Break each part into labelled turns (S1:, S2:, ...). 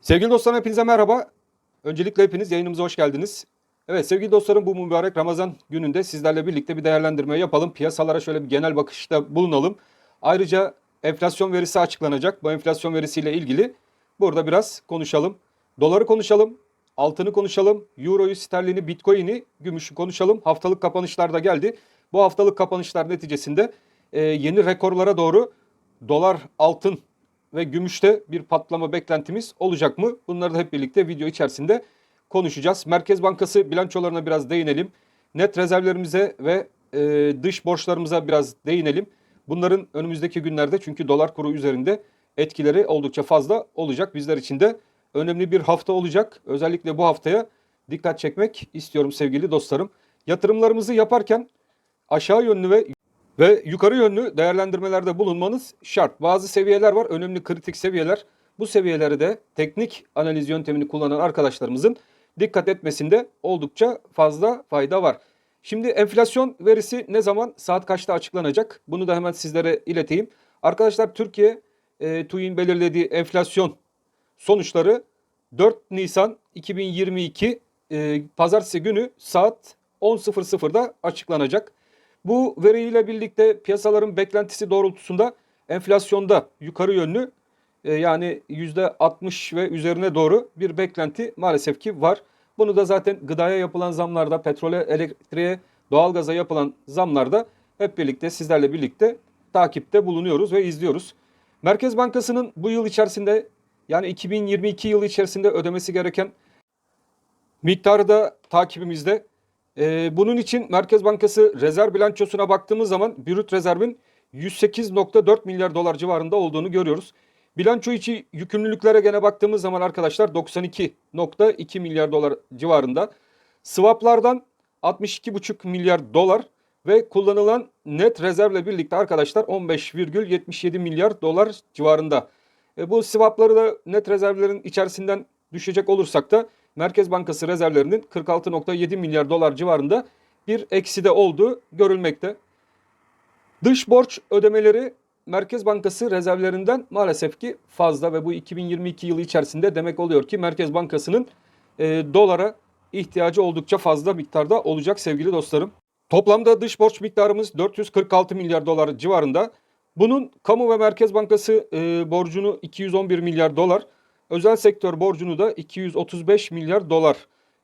S1: Sevgili dostlarım hepinize merhaba. Öncelikle hepiniz yayınımıza hoş geldiniz. Evet sevgili dostlarım bu mübarek Ramazan gününde sizlerle birlikte bir değerlendirme yapalım. Piyasalara şöyle bir genel bakışta bulunalım. Ayrıca enflasyon verisi açıklanacak. Bu enflasyon verisiyle ilgili burada biraz konuşalım. Doları konuşalım, altını konuşalım, euroyu, sterlini, bitcoin'i, gümüşü konuşalım. Haftalık kapanışlar da geldi. Bu haftalık kapanışlar neticesinde e, yeni rekorlara doğru dolar, altın ve gümüşte bir patlama beklentimiz olacak mı? Bunları da hep birlikte video içerisinde konuşacağız. Merkez Bankası bilançolarına biraz değinelim. Net rezervlerimize ve e, dış borçlarımıza biraz değinelim. Bunların önümüzdeki günlerde çünkü dolar kuru üzerinde etkileri oldukça fazla olacak. Bizler için de önemli bir hafta olacak. Özellikle bu haftaya dikkat çekmek istiyorum sevgili dostlarım. Yatırımlarımızı yaparken aşağı yönlü ve ve yukarı yönlü değerlendirmelerde bulunmanız şart. Bazı seviyeler var, önemli kritik seviyeler. Bu seviyelere de teknik analiz yöntemini kullanan arkadaşlarımızın dikkat etmesinde oldukça fazla fayda var. Şimdi enflasyon verisi ne zaman, saat kaçta açıklanacak? Bunu da hemen sizlere ileteyim. Arkadaşlar Türkiye e, TÜİ'nin belirlediği enflasyon sonuçları 4 Nisan 2022 e, pazartesi günü saat 10.00'da açıklanacak. Bu veriyle birlikte piyasaların beklentisi doğrultusunda enflasyonda yukarı yönlü e, yani %60 ve üzerine doğru bir beklenti maalesef ki var. Bunu da zaten gıdaya yapılan zamlarda, petrole, elektriğe, doğalgaza yapılan zamlarda hep birlikte sizlerle birlikte takipte bulunuyoruz ve izliyoruz. Merkez Bankası'nın bu yıl içerisinde yani 2022 yılı içerisinde ödemesi gereken miktarı da takibimizde. Ee, bunun için Merkez Bankası rezerv bilançosuna baktığımız zaman brüt rezervin 108.4 milyar dolar civarında olduğunu görüyoruz. Bilanço içi yükümlülüklere gene baktığımız zaman arkadaşlar 92.2 milyar dolar civarında. Swaplardan 62.5 milyar dolar ve kullanılan net rezervle birlikte arkadaşlar 15,77 milyar dolar civarında. E, bu swapları da net rezervlerin içerisinden düşecek olursak da Merkez Bankası rezervlerinin 46.7 milyar dolar civarında bir ekside olduğu görülmekte. Dış borç ödemeleri Merkez Bankası rezervlerinden maalesef ki fazla ve bu 2022 yılı içerisinde demek oluyor ki Merkez Bankası'nın e, dolara ihtiyacı oldukça fazla miktarda olacak sevgili dostlarım. Toplamda dış borç miktarımız 446 milyar dolar civarında. Bunun kamu ve Merkez Bankası e, borcunu 211 milyar dolar, özel sektör borcunu da 235 milyar dolar.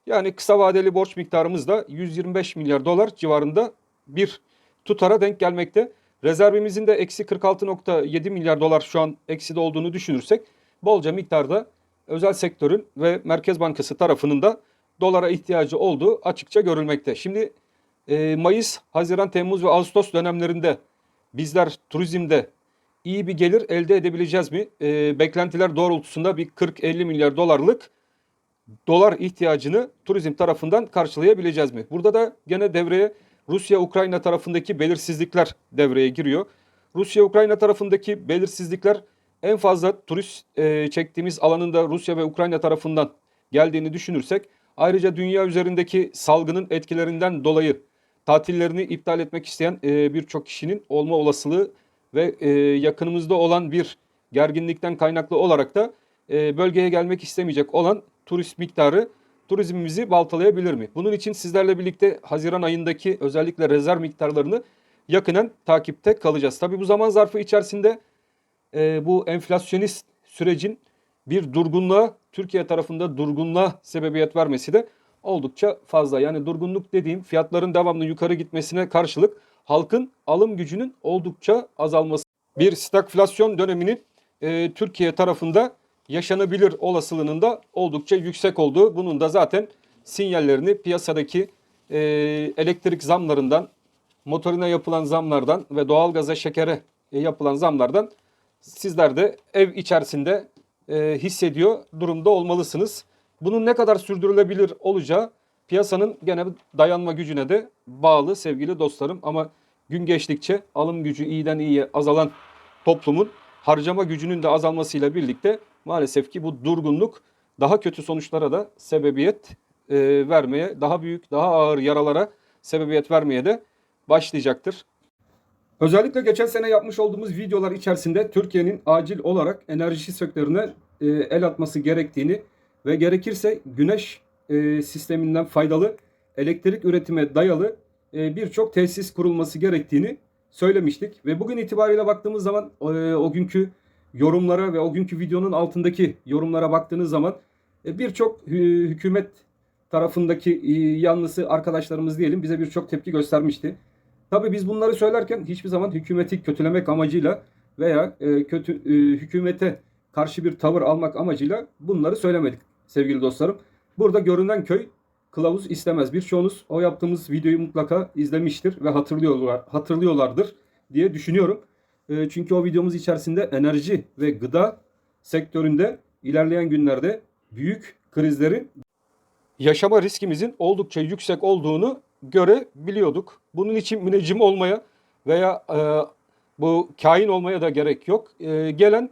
S1: Yani kısa vadeli borç miktarımız da 125 milyar dolar civarında bir tutara denk gelmekte. Rezervimizin de eksi 46.7 milyar dolar şu an ekside olduğunu düşünürsek bolca miktarda özel sektörün ve Merkez Bankası tarafının da dolara ihtiyacı olduğu açıkça görülmekte. Şimdi e, Mayıs, Haziran, Temmuz ve Ağustos dönemlerinde bizler turizmde iyi bir gelir elde edebileceğiz mi? E, beklentiler doğrultusunda bir 40-50 milyar dolarlık dolar ihtiyacını turizm tarafından karşılayabileceğiz mi? Burada da gene devreye Rusya-Ukrayna tarafındaki belirsizlikler devreye giriyor. Rusya-Ukrayna tarafındaki belirsizlikler en fazla turist e, çektiğimiz alanında Rusya ve Ukrayna tarafından geldiğini düşünürsek ayrıca dünya üzerindeki salgının etkilerinden dolayı tatillerini iptal etmek isteyen e, birçok kişinin olma olasılığı ve e, yakınımızda olan bir gerginlikten kaynaklı olarak da e, bölgeye gelmek istemeyecek olan turist miktarı turizmimizi baltalayabilir mi? Bunun için sizlerle birlikte Haziran ayındaki özellikle rezerv miktarlarını yakinen takipte kalacağız. Tabi bu zaman zarfı içerisinde e, bu enflasyonist sürecin bir durgunluğa, Türkiye tarafında durgunluğa sebebiyet vermesi de oldukça fazla. Yani durgunluk dediğim fiyatların devamlı yukarı gitmesine karşılık halkın alım gücünün oldukça azalması. Bir stagflasyon döneminin e, Türkiye tarafında yaşanabilir olasılığının da oldukça yüksek olduğu. Bunun da zaten sinyallerini piyasadaki e, elektrik zamlarından, motorine yapılan zamlardan ve doğalgaza, şekere e, yapılan zamlardan sizler de ev içerisinde e, hissediyor durumda olmalısınız. Bunun ne kadar sürdürülebilir olacağı piyasanın gene dayanma gücüne de bağlı sevgili dostlarım. Ama gün geçtikçe alım gücü iyiden iyiye azalan toplumun harcama gücünün de azalmasıyla birlikte maalesef ki bu durgunluk daha kötü sonuçlara da sebebiyet e, vermeye, daha büyük, daha ağır yaralara sebebiyet vermeye de başlayacaktır. Özellikle geçen sene yapmış olduğumuz videolar içerisinde Türkiye'nin acil olarak enerji sektörüne e, el atması gerektiğini ve gerekirse güneş e, sisteminden faydalı elektrik üretime dayalı e, birçok tesis kurulması gerektiğini söylemiştik. Ve bugün itibariyle baktığımız zaman e, o günkü yorumlara ve o günkü videonun altındaki yorumlara baktığınız zaman e, birçok hü- hükümet tarafındaki e, yanlısı arkadaşlarımız diyelim bize birçok tepki göstermişti. Tabii biz bunları söylerken hiçbir zaman hükümeti kötülemek amacıyla veya e, kötü e, hükümete karşı bir tavır almak amacıyla bunları söylemedik sevgili dostlarım. Burada görünen köy kılavuz istemez. Birçoğunuz o yaptığımız videoyu mutlaka izlemiştir ve hatırlıyorlar hatırlıyorlardır diye düşünüyorum. E, çünkü o videomuz içerisinde enerji ve gıda sektöründe ilerleyen günlerde büyük krizlerin yaşama riskimizin oldukça yüksek olduğunu görebiliyorduk. Bunun için müneccim olmaya veya e, bu kain olmaya da gerek yok. E, gelen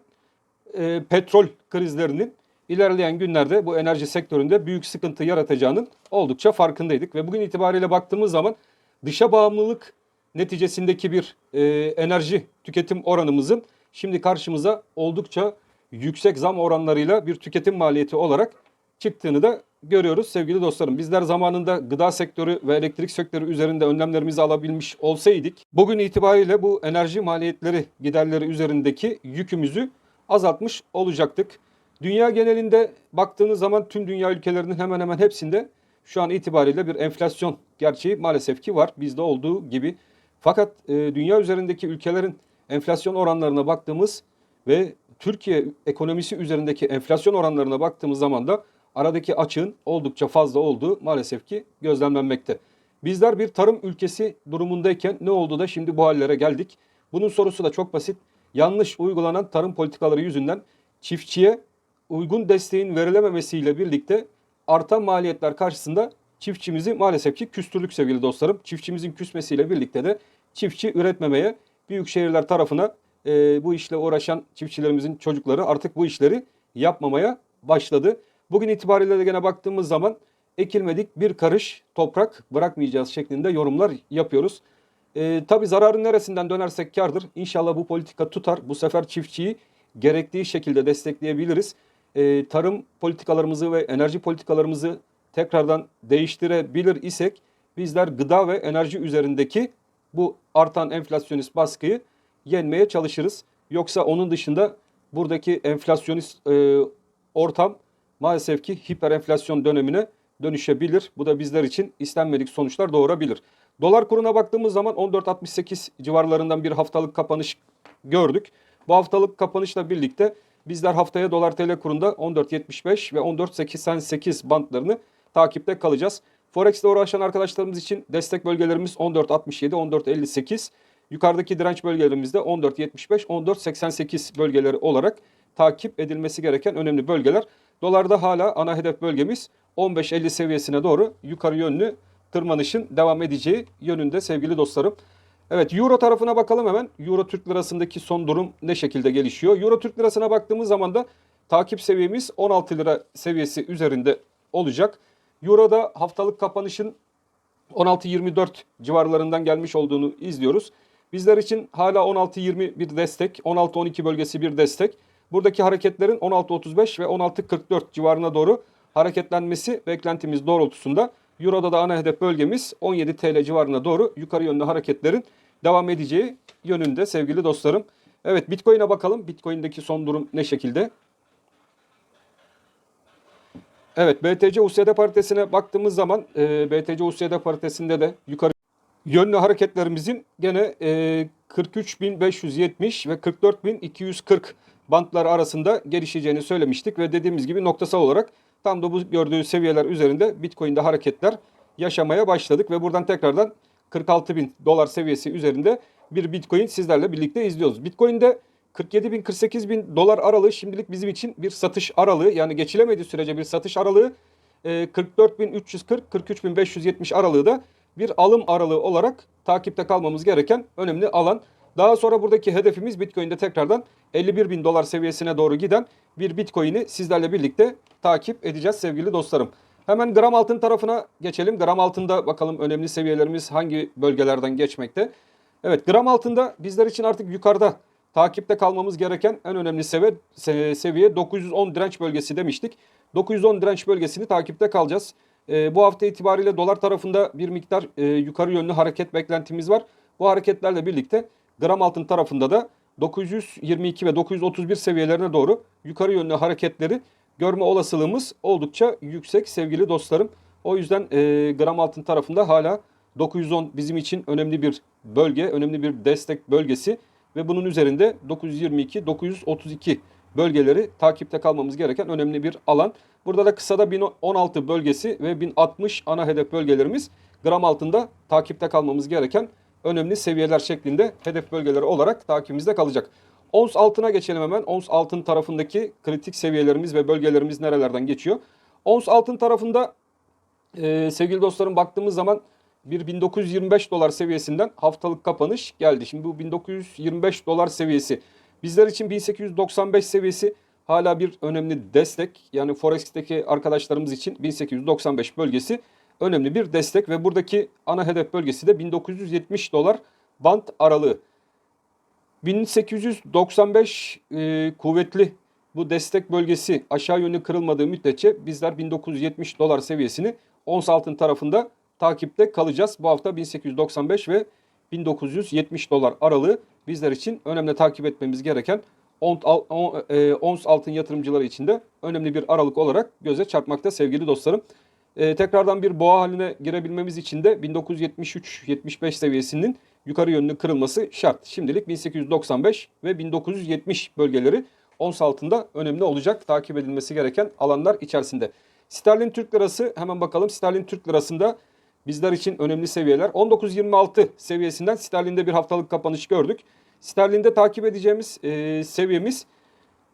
S1: e, petrol krizlerinin ilerleyen günlerde bu enerji sektöründe büyük sıkıntı yaratacağının oldukça farkındaydık. Ve bugün itibariyle baktığımız zaman dışa bağımlılık neticesindeki bir e, enerji tüketim oranımızın şimdi karşımıza oldukça yüksek zam oranlarıyla bir tüketim maliyeti olarak çıktığını da görüyoruz sevgili dostlarım. Bizler zamanında gıda sektörü ve elektrik sektörü üzerinde önlemlerimizi alabilmiş olsaydık bugün itibariyle bu enerji maliyetleri giderleri üzerindeki yükümüzü azaltmış olacaktık. Dünya genelinde baktığınız zaman tüm dünya ülkelerinin hemen hemen hepsinde şu an itibariyle bir enflasyon gerçeği maalesef ki var bizde olduğu gibi. Fakat e, dünya üzerindeki ülkelerin enflasyon oranlarına baktığımız ve Türkiye ekonomisi üzerindeki enflasyon oranlarına baktığımız zaman da aradaki açığın oldukça fazla olduğu maalesef ki gözlemlenmekte. Bizler bir tarım ülkesi durumundayken ne oldu da şimdi bu hallere geldik? Bunun sorusu da çok basit. Yanlış uygulanan tarım politikaları yüzünden çiftçiye uygun desteğin verilememesiyle birlikte artan maliyetler karşısında çiftçimizi maalesef ki küstürdük sevgili dostlarım. Çiftçimizin küsmesiyle birlikte de çiftçi üretmemeye büyük şehirler tarafına e, bu işle uğraşan çiftçilerimizin çocukları artık bu işleri yapmamaya başladı. Bugün itibariyle de gene baktığımız zaman ekilmedik bir karış toprak bırakmayacağız şeklinde yorumlar yapıyoruz. E, tabii zararın neresinden dönersek kardır. İnşallah bu politika tutar. Bu sefer çiftçiyi gerektiği şekilde destekleyebiliriz. E, tarım politikalarımızı ve enerji politikalarımızı tekrardan değiştirebilir isek bizler gıda ve enerji üzerindeki bu artan enflasyonist baskıyı yenmeye çalışırız. Yoksa onun dışında buradaki enflasyonist e, ortam maalesef ki hiper enflasyon dönemine dönüşebilir. Bu da bizler için istenmedik sonuçlar doğurabilir. Dolar kuruna baktığımız zaman 14.68 civarlarından bir haftalık kapanış gördük. Bu haftalık kapanışla birlikte bizler haftaya dolar tl kurunda 14.75 ve 14.88 bantlarını takipte kalacağız. Forex ile uğraşan arkadaşlarımız için destek bölgelerimiz 14.67, 14.58. Yukarıdaki direnç bölgelerimiz de 14.75, 14.88 bölgeleri olarak takip edilmesi gereken önemli bölgeler. Dolarda hala ana hedef bölgemiz 15.50 seviyesine doğru yukarı yönlü tırmanışın devam edeceği yönünde sevgili dostlarım. Evet Euro tarafına bakalım hemen. Euro Türk Lirası'ndaki son durum ne şekilde gelişiyor? Euro Türk Lirası'na baktığımız zaman da takip seviyemiz 16 lira seviyesi üzerinde olacak. Euro'da haftalık kapanışın 16-24 civarlarından gelmiş olduğunu izliyoruz. Bizler için hala 16-20 bir destek, 16-12 bölgesi bir destek. Buradaki hareketlerin 16-35 ve 16-44 civarına doğru hareketlenmesi beklentimiz doğrultusunda Euro'da da ana hedef bölgemiz 17 TL civarına doğru yukarı yönlü hareketlerin devam edeceği yönünde sevgili dostlarım. Evet Bitcoin'e bakalım. Bitcoin'deki son durum ne şekilde? Evet BTC USD paritesine baktığımız zaman e, BTC USD paritesinde de yukarı yönlü hareketlerimizin gene e, 43.570 ve 44.240 bantlar arasında gelişeceğini söylemiştik ve dediğimiz gibi noktasal olarak tam da bu gördüğü seviyeler üzerinde Bitcoin'de hareketler yaşamaya başladık ve buradan tekrardan 46 bin dolar seviyesi üzerinde bir Bitcoin sizlerle birlikte izliyoruz. Bitcoin'de 47 bin 48 bin dolar aralığı şimdilik bizim için bir satış aralığı yani geçilemediği sürece bir satış aralığı 44 bin 340 43 bin 570 aralığı da bir alım aralığı olarak takipte kalmamız gereken önemli alan. Daha sonra buradaki hedefimiz Bitcoin'de tekrardan 51 bin dolar seviyesine doğru giden bir Bitcoin'i sizlerle birlikte takip edeceğiz sevgili dostlarım. Hemen gram altın tarafına geçelim. Gram altında bakalım önemli seviyelerimiz hangi bölgelerden geçmekte. Evet gram altında bizler için artık yukarıda takipte kalmamız gereken en önemli seviye, se- seviye 910 direnç bölgesi demiştik. 910 direnç bölgesini takipte kalacağız. Ee, bu hafta itibariyle dolar tarafında bir miktar e, yukarı yönlü hareket beklentimiz var. Bu hareketlerle birlikte gram altın tarafında da 922 ve 931 seviyelerine doğru yukarı yönlü hareketleri görme olasılığımız oldukça yüksek sevgili dostlarım. O yüzden e, gram altın tarafında hala 910 bizim için önemli bir bölge, önemli bir destek bölgesi ve bunun üzerinde 922, 932 bölgeleri takipte kalmamız gereken önemli bir alan. Burada da kısada 1016 bölgesi ve 1060 ana hedef bölgelerimiz gram altında takipte kalmamız gereken önemli seviyeler şeklinde hedef bölgeleri olarak takibimizde kalacak. Ons altına geçelim hemen. Ons altın tarafındaki kritik seviyelerimiz ve bölgelerimiz nerelerden geçiyor? Ons altın tarafında e, sevgili dostlarım baktığımız zaman bir 1925 dolar seviyesinden haftalık kapanış geldi. Şimdi bu 1925 dolar seviyesi bizler için 1895 seviyesi hala bir önemli destek. Yani Forex'teki arkadaşlarımız için 1895 bölgesi önemli bir destek ve buradaki ana hedef bölgesi de 1970 dolar band aralığı. 1895 e, kuvvetli bu destek bölgesi aşağı yönlü kırılmadığı müddetçe bizler 1970 dolar seviyesini ons altın tarafında takipte kalacağız. Bu hafta 1895 ve 1970 dolar aralığı bizler için önemli takip etmemiz gereken e, ons altın yatırımcıları için de önemli bir aralık olarak göze çarpmakta sevgili dostlarım. E, tekrardan bir boğa haline girebilmemiz için de 1973-75 seviyesinin yukarı yönlü kırılması şart. Şimdilik 1895 ve 1970 bölgeleri ons altında önemli olacak takip edilmesi gereken alanlar içerisinde. Sterlin Türk Lirası hemen bakalım. Sterlin Türk Lirası'nda bizler için önemli seviyeler. 19.26 seviyesinden sterlinde bir haftalık kapanış gördük. Sterlinde takip edeceğimiz e, seviyemiz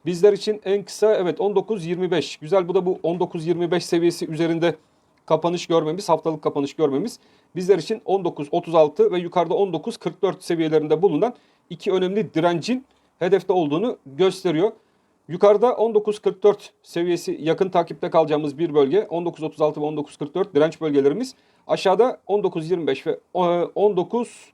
S1: bizler için en kısa evet 19.25. Güzel bu da bu 19.25 seviyesi üzerinde kapanış görmemiz, haftalık kapanış görmemiz bizler için 19.36 ve yukarıda 19.44 seviyelerinde bulunan iki önemli direncin hedefte olduğunu gösteriyor. Yukarıda 19.44 seviyesi yakın takipte kalacağımız bir bölge. 19.36 ve 19.44 direnç bölgelerimiz. Aşağıda 19.25 ve e, 19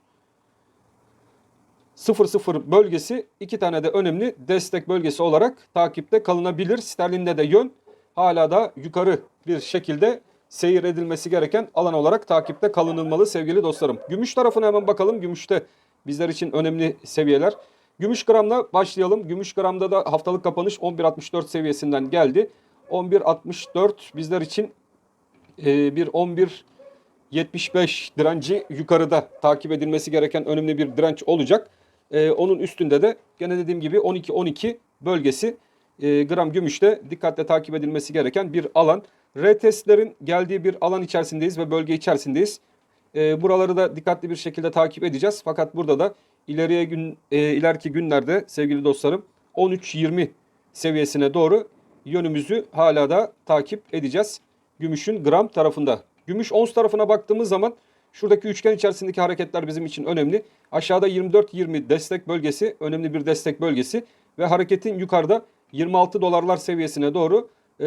S1: 00 bölgesi iki tane de önemli destek bölgesi olarak takipte kalınabilir. Sterlinde de yön hala da yukarı bir şekilde seyir edilmesi gereken alan olarak takipte kalınılmalı sevgili dostlarım. Gümüş tarafına hemen bakalım. Gümüşte bizler için önemli seviyeler. Gümüş gramla başlayalım. Gümüş gramda da haftalık kapanış 11.64 seviyesinden geldi. 11.64 bizler için e, bir 11.75 direnci yukarıda takip edilmesi gereken önemli bir direnç olacak. E, onun üstünde de gene dediğim gibi 12-12 bölgesi e, gram gümüşte dikkatle takip edilmesi gereken bir alan. Retestlerin geldiği bir alan içerisindeyiz ve bölge içerisindeyiz. E, buraları da dikkatli bir şekilde takip edeceğiz. Fakat burada da ileriye gün e, ileriki günlerde sevgili dostlarım 13-20 seviyesine doğru yönümüzü hala da takip edeceğiz. Gümüşün gram tarafında. Gümüş ons tarafına baktığımız zaman şuradaki üçgen içerisindeki hareketler bizim için önemli. Aşağıda 24-20 destek bölgesi önemli bir destek bölgesi ve hareketin yukarıda 26 dolarlar seviyesine doğru e,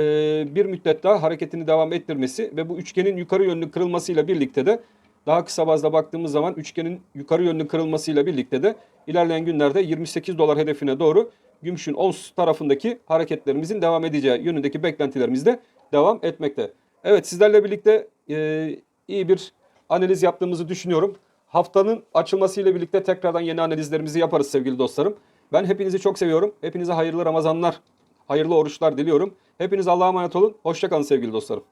S1: bir müddet daha hareketini devam ettirmesi ve bu üçgenin yukarı yönlü kırılmasıyla birlikte de daha kısa bazda baktığımız zaman üçgenin yukarı yönlü kırılmasıyla birlikte de ilerleyen günlerde 28 dolar hedefine doğru gümüşün ons tarafındaki hareketlerimizin devam edeceği yönündeki beklentilerimiz de devam etmekte. Evet sizlerle birlikte e, iyi bir analiz yaptığımızı düşünüyorum. Haftanın açılmasıyla birlikte tekrardan yeni analizlerimizi yaparız sevgili dostlarım. Ben hepinizi çok seviyorum. Hepinize hayırlı Ramazanlar, hayırlı oruçlar diliyorum. Hepiniz Allah'a emanet olun. Hoşçakalın sevgili dostlarım.